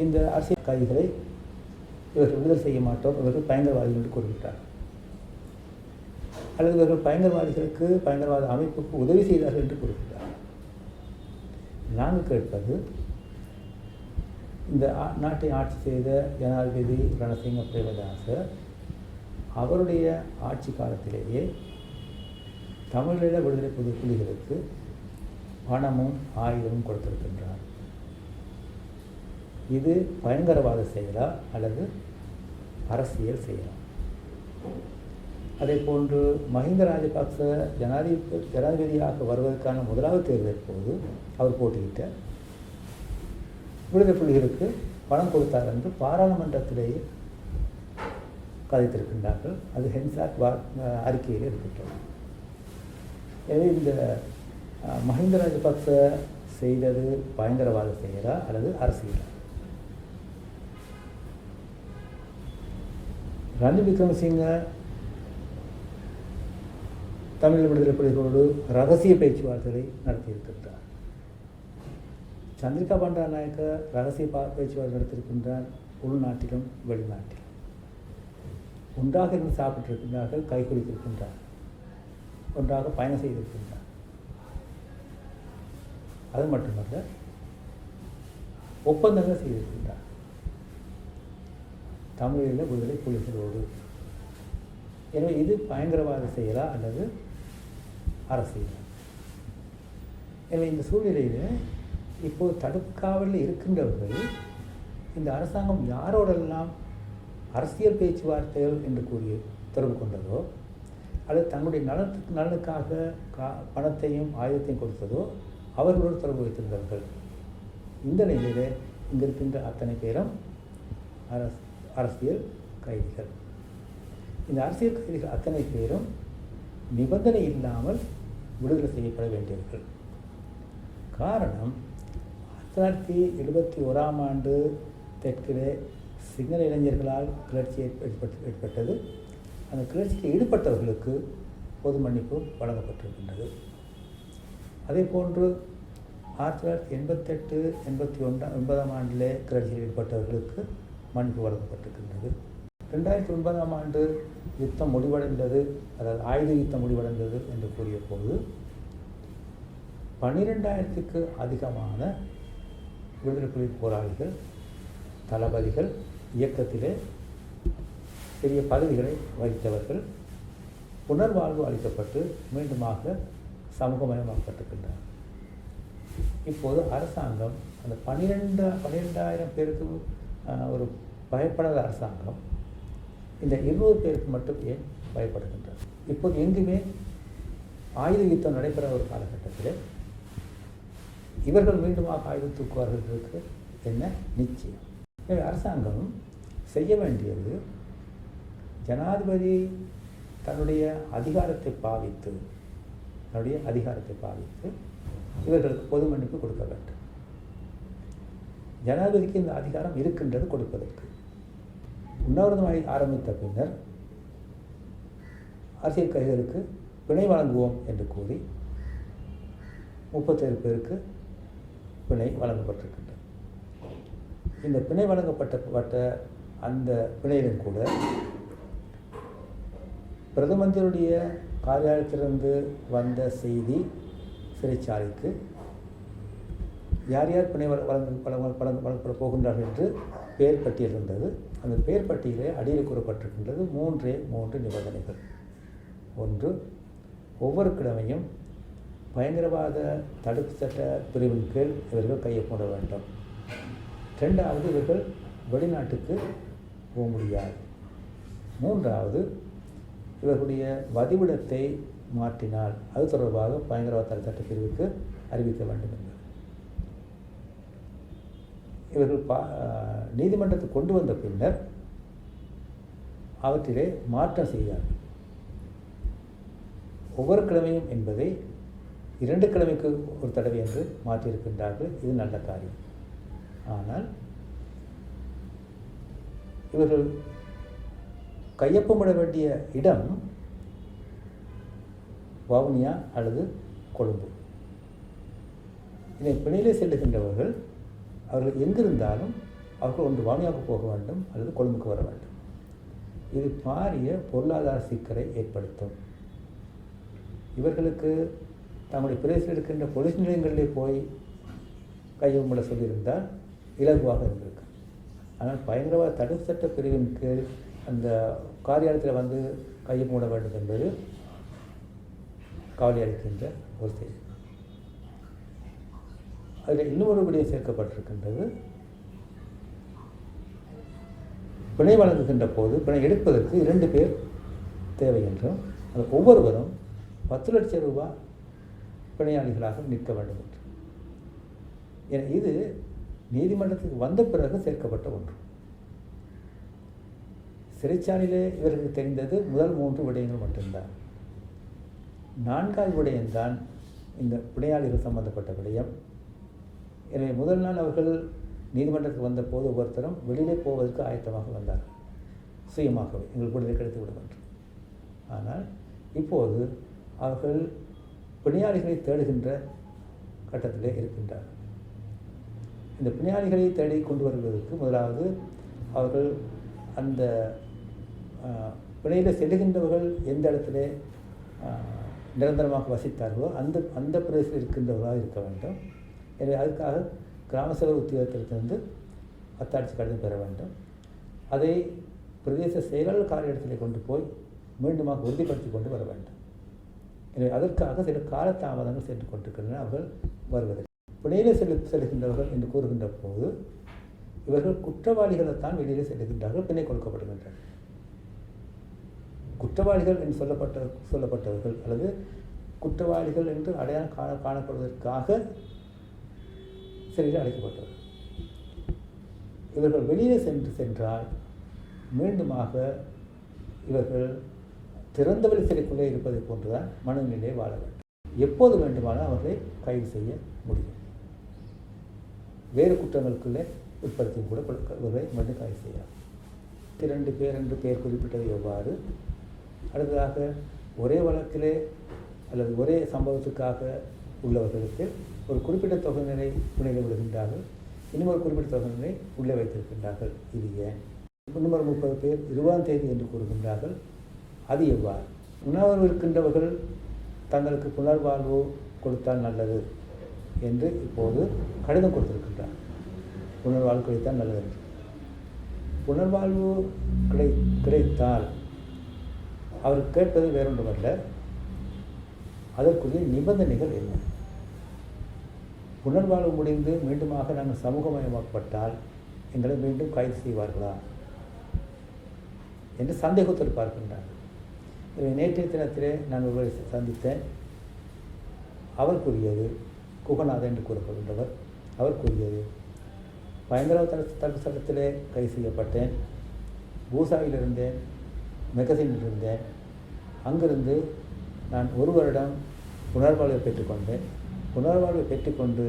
இந்த அரசியல் கைதிகளை இவர்கள் விடுதலை செய்ய மாட்டோம் இவர்கள் பயங்கரவாதிகள் என்று கூறுகின்றார் அல்லது இவர்கள் பயங்கரவாதிகளுக்கு பயங்கரவாத அமைப்புக்கு உதவி செய்தார்கள் என்று கூறுகின்றார் நாங்கள் கேட்பது இந்த ஆ- நாட்டை ஆட்சி செய்த ஜனாதிபதி ரணசிங்க பிரேமதாசர் அவருடைய ஆட்சி காலத்திலேயே தமிழீழ விடுதலை புது புலிகளுக்கு பணமும் ஆயுதமும் கொடுத்திருக்கின்றார். இது பயங்கரவாத செயலா அல்லது அரசியல் செயலா அதே போன்று மஹிந்த ராஜபக்ச ஜனாதிபதி ஜனாதிபதியாக வருவதற்கான முதலாவது தேர்தல் போது அவர் போட்டியிட்ட விடுதலை புலிகளுக்கு பணம் கொடுத்தார் என்று பாராளுமன்றத்திலேயே கதைத்திருக்கின்றார்கள். அது ஹென்சாக் வா அறிக்கையில் இருக்கின்றது. எனவே இந்த மஹிந்த ராஜபக்ச செய்தது பயங்கரவாத செயலா அல்லது அரசியலா? ரணில் விக்ரமசிங்க தமிழ் விடுதலை புலிகளோடு ரகசிய பேச்சுவார்த்தைகளை நடத்தியிருக்கின்றார். சந்திரிகா பண்டாரநாயக்க ரகசிய பேச்சுவார்த்தை நடத்தியிருக்கின்றார் உள்நாட்டிலும் வெளிநாட்டிலும். ஒன்றாக இருந்து சாப்பிட்டிருக்கின்றார்கள் கை குலுக்கியிருக்கின்றார். ஒன்றாக பயணம் செய்திருக்கின்றார். அது மட்டுமல்ல ஒப்பந்தங்கள் செய்திருக்கின்றார். தமிழீழ விடுதலை புலிகளோடு. எனவே இது பயங்கரவாத செயலா அல்லது அரசியலா? எனவே இந்த சூழ்நிலையில் இப்போது தடுக்காவலில் இருக்கின்றவர்கள் இந்த அரசாங்கம் யாரோடெல்லாம் அரசியல் பேச்சுவார்த்தைகள் என்று கூறி தொடர்பு கொண்டதோ அல்லது தங்களுடைய நலத்துக்கு நலனுக்காக கா பணத்தையும் ஆயுதத்தையும் கொடுத்ததோ அவர்களோடு தொடர்பு வைத்திருந்தார்கள் இந்த நிலையில் இங்கிருக்கின்ற அத்தனை பேரும் அரசு அரசியல் கைதிகள். இந்த அரசியல் கைதிகள் அத்தனை பேரும் நிபந்தனை இல்லாமல் விடுதலை செய்யப்பட வேண்டியவர்கள். காரணம் ஆயிரத்தி தொள்ளாயிரத்தி எழுபத்தி ஓராம் ஆண்டு தெற்கிலே சிங்கள இளைஞர்களால் கிளர்ச்சி ஏற்பட்டு ஏற்பட்டது. அந்த கிளர்ச்சியில் ஈடுபட்டவர்களுக்கு பொது மன்னிப்பு வழங்கப்பட்டிருக்கின்றது. அதே போன்று ஆயிரத்தி தொள்ளாயிரத்தி எண்பத்தெட்டு எண்பத்தி ஒன்றாம் ஒன்பதாம் ஆண்டிலே கிளர்ச்சியில் ஈடுபட்டவர்களுக்கு மண் வழங்கப்பட்டிருக்கின்றது ரெண்டாயிரத்தி ஒன்பதாம் ஆண்டு யுத்தம் முடிவடைந்தது. அதாவது ஆயுத யுத்தம் முடிவடைந்தது என்று கூறிய போது பன்னிரெண்டாயிரத்துக்கு அதிகமான விடுதலை புலி போராளிகள் தளபதிகள் இயக்கத்திலே பெரிய பதவிகளை வகித்தவர்கள் புனர்வாழ்வு அளிக்கப்பட்டு மீண்டுமாக சமூகமயமாக்கப்பட்டிருக்கின்றனர். இப்போது அரசாங்கம் அந்த பன்னிரெண்டு பன்னிரெண்டாயிரம் பேருக்கு ஒரு பயப்படாத அரசாங்கம் இந்த இருநூறு பேருக்கு மட்டும் ஏன் பயப்படுகின்றது? இப்போது எங்குமே ஆயுத யுத்தம் நடைபெற ஒரு காலகட்டத்தில் இவர்கள் மீண்டுமாக ஆயுத தூக்குவார்களுக்கு என்ன? நிச்சயம். எனவே அரசாங்கம் செய்ய வேண்டியது ஜனாதிபதி தன்னுடைய அதிகாரத்தை பாவித்து தன்னுடைய அதிகாரத்தை பாவித்து இவர்களுக்கு பொது மன்னிப்பு கொடுக்க வேண்டும். ஜனாதிபதிக்கு இந்த அதிகாரம் இருக்கின்றது கொடுப்பதற்கு. உண்ணாவிரதம் ஆரம்பித்த பின்னர் அரசியல் கைதிகளுக்கு பிணை வழங்குவோம் என்று கூறி முப்பத்தேழு பேருக்கு பிணை வழங்கப்பட்டிருக்கின்றது. இந்த பிணை வழங்கப்பட்டப்பட்ட அந்த பிணையிலும் கூட பிரதமந்திரியுடைய காரியாலயத்திலிருந்து வந்த செய்தி சிறைச்சாலைக்கு யார் யார் பிணை வழங்க வழங்க வழங்கப்பட போகின்றார்கள் என்று பெயர் பட்டியல் இருந்தது அந்த பெயர் பட்டியலே அடியில் கூறப்பட்டிருக்கின்றது. மூன்றே மூன்று நிபந்தனைகள். ஒன்று ஒவ்வொரு கிழமையும் பயங்கரவாத தடுப்பு சட்ட பிரிவின் கீழ் இவர்கள் கையப்பட வேண்டும். ரெண்டாவது இவர்கள் வெளிநாட்டுக்கு போக முடியாது. மூன்றாவது இவர்களுடைய வதிவிடத்தை மாற்றினால் அது தொடர்பாக பயங்கரவாத தடுப்பு சட்ட பிரிவுக்கு அறிவிக்க வேண்டும். இவர்கள் பா நீதிமன்றத்தை கொண்டு வந்த பின்னர் அவற்றிலே மாற்றம் செய்தார்கள் ஒவ்வொரு கிழமையும் என்பதை இரண்டு கிழமைக்கு ஒரு தடவை என்று மாற்றியிருக்கின்றார்கள். இது நல்ல காரியம். ஆனால் இவர்கள் கையொப்பமிட வேண்டிய இடம் வவுனியா அல்லது கொழும்பு. இதை பிணையிலே செல்லுகின்றவர்கள் அவர்கள் எங்கிருந்தாலும் அவர்கள் ஒன்று வாணியாக போக வேண்டும் அல்லது கொழும்புக்கு வர வேண்டும். இது பாரிய பொருளாதார சிக்கலை ஏற்படுத்தும். இவர்களுக்கு தம்முடைய பிரதேசத்தில் இருக்கின்ற பொலிஸ் நிலையங்களிலே போய் கையொம்பள சொல்லியிருந்தால் இலகுவாக இருந்திருக்கு ஆனால் பயங்கரவாத தடுப்பு சட்ட பிரிவின் கீழ் அந்த காரியாலயத்தில் வந்து கையை மூட வேண்டும் என்பது கவலை அளிக்கின்ற ஒரு செய்தி அதில் இன்னொரு விடயம் சேர்க்கப்பட்டிருக்கின்றது. பிணை வழங்குகின்ற போது பிணை எடுப்பதற்கு இரண்டு பேர் தேவை என்றும் அது ஒவ்வொருவரும் பத்து லட்சம் ரூபாய் பிணையாளிகளாக நிற்க வேண்டும் என்று. என இது நீதிமன்றத்துக்கு வந்த பிறகு சேர்க்கப்பட்ட ஒன்று. சிறைச்சாலையிலே இவர்களுக்கு தெரிந்தது முதல் மூன்று விடயங்கள் மட்டும்தான். நான்காவது விடயம்தான் இந்த பிணையாளிகள் சம்பந்தப்பட்ட விடயம். எனவே முதல் நாள் அவர்கள் நீதிமன்றத்துக்கு வந்தபோது ஒவ்வொருத்தரும் வெளியிலே போவதற்கு ஆயத்தமாக வந்தார்கள். சுயமாகவே எங்கள் விடுதலை கிடைத்து விடும் என்று. ஆனால் இப்போது அவர்கள் பிணையாளிகளை தேடுகின்ற கட்டத்திலே இருக்கின்றார்கள். இந்த பிணையாளிகளை தேடி கொண்டு வருவதற்கு முதலாவது அவர்கள் அந்த பிணையில் செல்கின்றவர்கள் எந்த இடத்திலே நிரந்தரமாக வசித்தார்களோ அந்த அந்த பிரதேசத்தில் இருக்கின்றவர்களாக இருக்க வேண்டும். எனவே அதுக்காக கிராம சபை உத்தியோகத்திலிருந்து அத்தாட்சி கடிதம் பெற வேண்டும். அதை பிரதேச செயலாளர் காரியத்தில் கொண்டு போய் மீண்டுமாக உறுதிப்படுத்தி கொண்டு வர வேண்டும். எனவே அதற்காக சில காலதாமதங்கள் சென்று கொண்டிருக்கின்றன. அவர்கள் வருவதில்லை. பிணையிலே செல்லு செல்கின்றவர்கள் என்று கூறுகின்ற போது இவர்கள் குற்றவாளிகளைத்தான் வெளியிலே செல்லுகின்றார்கள். பிணை கொடுக்கப்படுகின்றனர். குற்றவாளிகள் என்று சொல்லப்பட்ட சொல்லப்பட்டவர்கள் அல்லது குற்றவாளிகள் என்று அடையாளம் காண காணப்படுவதற்காக சிறையில் அழைக்கப்பட்டது இவர்கள் வெளியே சென்று சென்றால் மீண்டுமாக இவர்கள் திறந்தவெளி சிறைக்குள்ளே இருப்பதை போன்றுதான் மனநிலையை வாழ வேண்டும். எப்போது வேண்டுமானால் அவர்களை கைது செய்ய முடியும். வேறு குற்றங்களுக்குள்ளே உட்படுத்தி கூட இவர்களை மீண்டும் கைது செய்யலாம். இரண்டு பேர் என்று பெயர் குறிப்பிட்டது எவ்வாறு? அடுத்ததாக ஒரே வழக்கிலே அல்லது ஒரே சம்பவத்துக்காக உள்ளவர்களுக்கு ஒரு குறிப்பிட்ட தொகையினரை புனையில் விடுகின்றார்கள். இன்னும் ஒரு குறிப்பிட்ட தொகையினரை உள்ளே வைத்திருக்கின்றார்கள். இது ஏன்? இன்னும் ஒரு முப்பது பேர் இருபதாம் தேதி என்று கூறுகின்றார்கள். அது எவ்வாறு? உணவு இருக்கின்றவர்கள் தங்களுக்கு புனர்வாழ்வு கொடுத்தால் நல்லது என்று இப்போது கடிதம் கொடுத்திருக்கின்றார். புனர்வாழ்வு கிடைத்தால் நல்லது என்று. புனர்வாழ்வு கிடை கிடைத்தால் அவர் கேட்பது வேறொன்றுமல்ல அதற்குரிய நிபந்தனைகள் என்ன? புனர்வாழ்வு முடிந்து மீண்டுமாக நாங்கள் சமூகமயமாக்கப்பட்டால் எங்களை மீண்டும் கைது செய்வார்களா? என்று சந்தேகத்தில் பார்க்கின்றார். நேற்றைய தினத்திலே நான் ஒருவரை சந்தித்தேன். அவர் கூறியது குகநாதன் என்று கூறப்படுகின்றவர் அவர் கூறியது பயங்கரவாத தடுப்பு சட்டத்திலே கைது செய்யப்பட்டேன். பூசாவில் இருந்தேன் மெகசினில் இருந்தேன். அங்கிருந்து நான் ஒரு வருடம் புனர்வாழ்வை பெற்றுக்கொண்டேன். புனர்வாழ்வை பெற்றுக்கொண்டு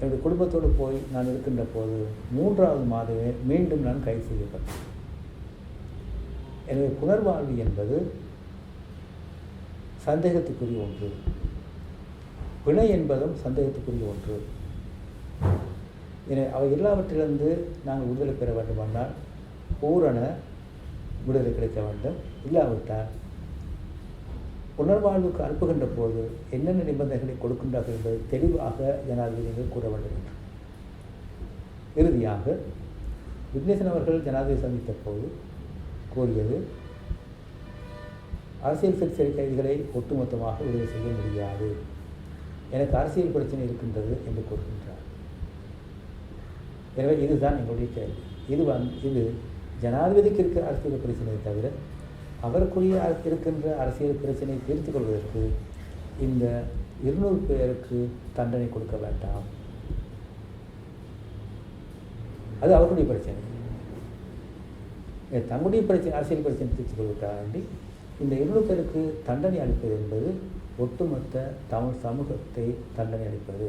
என்னுடைய குடும்பத்தோடு போய் நான் இருக்கின்ற போது மூன்றாவது மாதமே மீண்டும் நான் கைது செய்யப்பட்டேன். எனவே புனர்வாழ்வு என்பது சந்தேகத்துக்குரிய ஒன்று. பிணை என்பதும் சந்தேகத்துக்குரிய ஒன்று. என அவை எல்லாவற்றிலிருந்து நாங்கள் விடுதலை பெற வேண்டுமானால் பூரண விடுதலை கிடைக்க வேண்டும். இல்லாவிட்டால் புனர்வாழ்வுக்கு அனுப்புகின்ற போது என்னென்ன நிபந்தனைகளை கொடுக்கின்றார்கள் என்பது தெளிவாக ஜனாதிபதிகள் கூற வேண்டும் என்று. இறுதியாக விக்னேசன் அவர்கள் ஜனாதிபதி சந்தித்த போது கூறியது அரசியல் சிறை கைதிகளை ஒட்டுமொத்தமாக உறுதி செய்ய முடியாது. எனக்கு அரசியல் பிரச்சனை இருக்கின்றது என்று கூறுகின்றார். எனவே இதுதான் எங்களுடைய கேள்வி. இது வந் இது ஜனாதிபதிக்கு இருக்கிற அரசியல் பிரச்சனையை தவிர அவருக்குரிய இருக்கின்ற அரசியல் பிரச்சனையை தீர்த்து கொள்வதற்கு இந்த இருநூறு பேருக்கு தண்டனை கொடுக்க வேண்டாம். அது அவருடைய பிரச்சனை. தங்களுடைய பிரச்சனை அரசியல் பிரச்சனை தீர்த்து கொள்வதற்காண்டி இந்த இருநூறு பேருக்கு தண்டனை அளிப்பது என்பது ஒட்டுமொத்த தமிழ் சமூகத்தை தண்டனை அளிப்பது.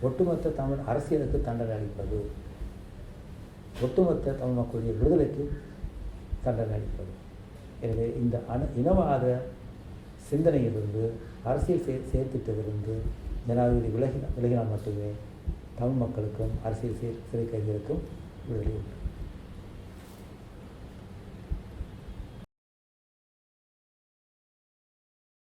ஒட்டுமொத்த தமிழ் அரசியலுக்கு தண்டனை அளிப்பது. ஒட்டுமொத்த தமிழ் மக்களுடைய விடுதலைக்கு கண்டனம் அளிப்பது எனவே இந்த அணு இனவாத சிந்தனையிலிருந்து அரசியல் சே சேர்த்திட்டதிலிருந்து ஜனாதிபதி விலகி விலகினால் மட்டுமே தமிழ் மக்களுக்கும் அரசியல் சிறை சிறை கைதிகளுக்கும் விடுதலை உண்டு.